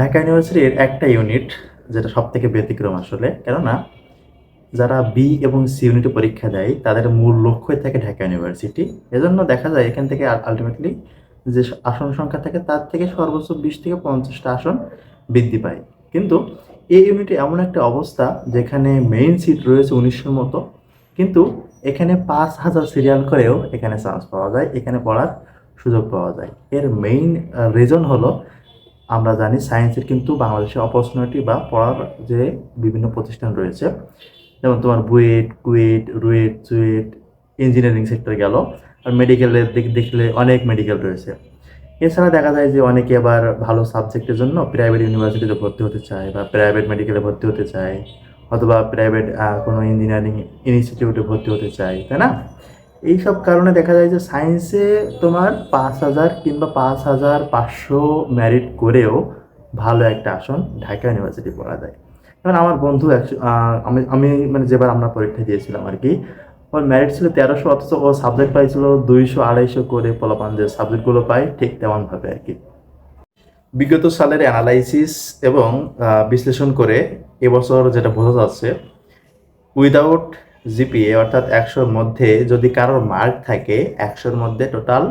ঢাকা ইউনিভার্সিটির একটা ইউনিট যেটা সব থেকে ব্যতিক্রম আসলে। কেননা যারা বি এবং সি ইউনিটে পরীক্ষা দেয়, তাদের মূল লক্ষ্যই থাকে ঢাকা ইউনিভার্সিটি। এজন্য দেখা যায় এখান থেকে আলটিমেটলি যে আসন সংখ্যা থাকে, তার থেকে সর্বোচ্চ বিশ থেকে পঞ্চাশটা আসন বৃদ্ধি পায়। কিন্তু এই ইউনিটে এমন একটা অবস্থা যেখানে মেইন সিট রয়েছে উনিশশোর মতো, কিন্তু এখানে পাঁচ হাজার সিরিয়াল করেও এখানে চান্স পাওয়া যায়, এখানে পড়ার সুযোগ পাওয়া যায়। এর মেইন রিজন হলো আমরা জানি সায়েন্সের কিন্তু বাংলাদেশে অপরচুনিটি বা পড়ার যে বিভিন্ন প্রতিষ্ঠান রয়েছে, যেমন তোমার বুয়েট, কুয়েট, রুয়েট চুয়েট ইঞ্জিনিয়ারিং সেক্টর গেল। আর মেডিকেলের দিক দেখলে অনেক মেডিকেল রয়েছে। এছাড়া দেখা যায় যে অনেকে আবার ভালো সাবজেক্টের জন্য প্রাইভেট ইউনিভার্সিটিতে ভর্তি হতে চায় বা প্রাইভেট মেডিকেলে ভর্তি হতে চায়, অথবা প্রাইভেট কোনো ইঞ্জিনিয়ারিং ইনস্টিটিউটে ভর্তি হতে চায়, তাই না? এইসব কারণে দেখা যায় যে সায়েন্সে তোমার পাঁচ হাজার কিংবা পাঁচ হাজার পাঁচশো ম্যারিট করেও ভালো একটা আসন ঢাকা ইউনিভার্সিটি পড়া যায়। কারণ আমার বন্ধু আমি আমি মানে যেবার আমরা পরীক্ষা দিয়েছিলাম আর কি, ওর ম্যারিট ছিল তেরোশো, অথচ ও সাবজেক্ট পাইছিল দুইশো, আড়াইশো করে পোলাপান যে সাবজেক্টগুলো পায় ঠিক তেমনভাবে আর কি। বিগত সালের অ্যানালাইসিস এবং বিশ্লেষণ করে এবছর যেটা বোঝা যাচ্ছে উইদাউট জিপিএ, অর্থাৎ একশোর মধ্যে যদি কারোর মার্ক থাকে, একশোর মধ্যে টোটাল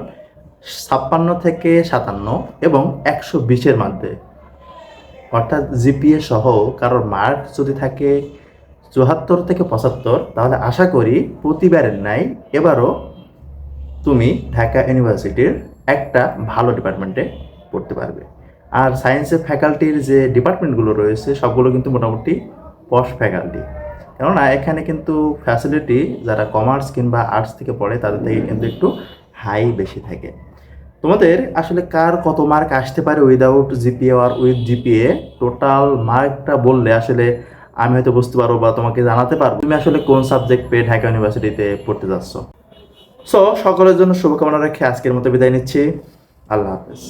ছাপ্পান্ন থেকে সাতান্ন এবং একশো বিশের মধ্যে। অর্থাৎ জিপিএ সহ কারোর মার্ক যদি থাকে চুয়াত্তর থেকে পঁচাত্তর, তাহলে আশা করি প্রতিবারের ন্যায় এবারও তুমি ঢাকা ইউনিভার্সিটির একটা ভালো ডিপার্টমেন্টে পড়তে পারবে। আর সায়েন্সের ফ্যাকাল্টির যে ডিপার্টমেন্টগুলো রয়েছে, সবগুলো কিন্তু মোটামুটি পশ ফ্যাকাল্টি কেননা এখানে কিন্তু ফ্যাসিলিটি যারা কমার্স কিংবা আর্টস থেকে পড়ে, তাদের থেকে কিন্তু একটু হাই বেশি থাকে। তোমাদের আসলে কার কত মার্ক আসতে পারে উইদাউট জিপিএ আর উইথ জিপিএ টোটাল মার্কটা বললে আসলে আমি হয়তো বুঝতে পারব বা তোমাকে জানাতে পারব। তুমি আসলে কোন সাবজেক্ট পেয়ে ঢাকা ইউনিভার্সিটিতে পড়তে যাচ্ছ? সো সকলের জন্য শুভকামনা রেখে আজকের মতো বিদায় নিচ্ছি। আল্লাহ হাফেজ।